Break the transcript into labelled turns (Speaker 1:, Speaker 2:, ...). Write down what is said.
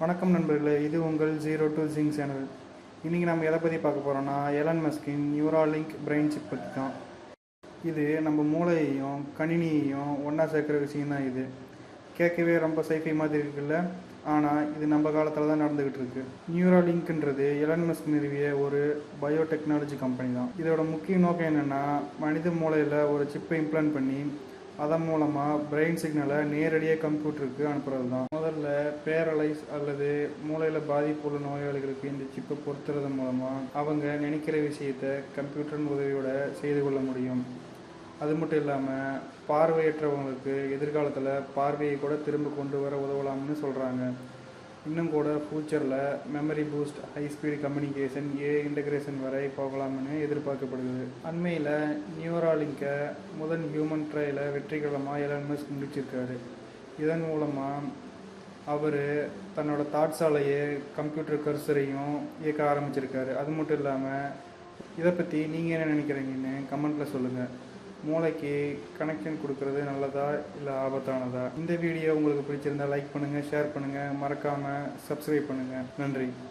Speaker 1: வணக்கம் நண்பர்களே இது உங்கள் ஜீரோ டு ஜிங் சேனல் இன்றைக்கி நம்ம எதை பற்றி பார்க்க போகிறோம்னா எலன் மஸ்கின் நியூராலிங்க் பிரெயின் சிப் பற்றி தான். இது நம்ம மூளையையும் கணினியையும் ஒன்றா சேர்க்குற விஷயம் தான் இது. கேட்கவே ரொம்ப சைஃபை மாதிரி இருக்குல்ல? ஆனால் இது நம்ம காலத்தில் தான் நடந்துக்கிட்டு இருக்கு. நியூராலிங்க்ன்றது எலன் மஸ்க் நிறுவிய ஒரு பயோடெக்னாலஜி கம்பெனி தான். இதோட முக்கிய நோக்கம் என்னென்னா மனித மூளையில் ஒரு சிப்பை இம்ப்ளான்ட் பண்ணி அதன் மூலமாக பிரெயின் சிக்னலை நேரடியாக கம்ப்யூட்டருக்கு அனுப்புறது தான் முதல்ல பேரலைஸ் அல்லது மூளையில் பாதிப்புள்ள நோயாளிகளுக்கு இந்த சிப்பை பொருத்துறது மூலமாக அவங்க நினைக்கிற விஷயத்தை கம்ப்யூட்டரின் உதவியோட செய்து கொள்ள முடியும். அது மட்டும் இல்லாமல் பார்வையற்றவங்களுக்கு எதிர்காலத்தில் பார்வையை கூட திரும்ப கொண்டு வர உதவலாம்னு சொல்கிறாங்க இன்னும் கூட ஃப்யூச்சரில் memory boost high speed communication AI integration வரை போகலாம்னு எதிர்பார்க்கப்படுகிறது அண்மையில் நியூராலிங்கை முதல் ஹியூமன் ட்ரையில் வெற்றிகரமாக எலன் மஸ்க் முடிச்சிருக்காரு. இதன் மூலமாக அவர் தன்னோட தாட்ஸாலேயே கம்ப்யூட்டர் கர்சரையும் இயக்க ஆரம்பிச்சிருக்காரு. அது மட்டும் இல்லாமல் இதை பற்றி நீங்கள் என்ன நினைக்கிறீங்கன்னு கமெண்ட்டில் சொல்லுங்கள் மூளைக்கு கனெக்ஷன் கொடுக்கறது நல்லதா இல்லை ஆபத்தானதா? இந்த வீடியோ உங்களுக்கு பிடிச்சிருந்தா லைக் பண்ணுங்கள் ஷேர் பண்ணுங்கள் மறக்காமல் சப்ஸ்கிரைப் பண்ணுங்கள் நன்றி.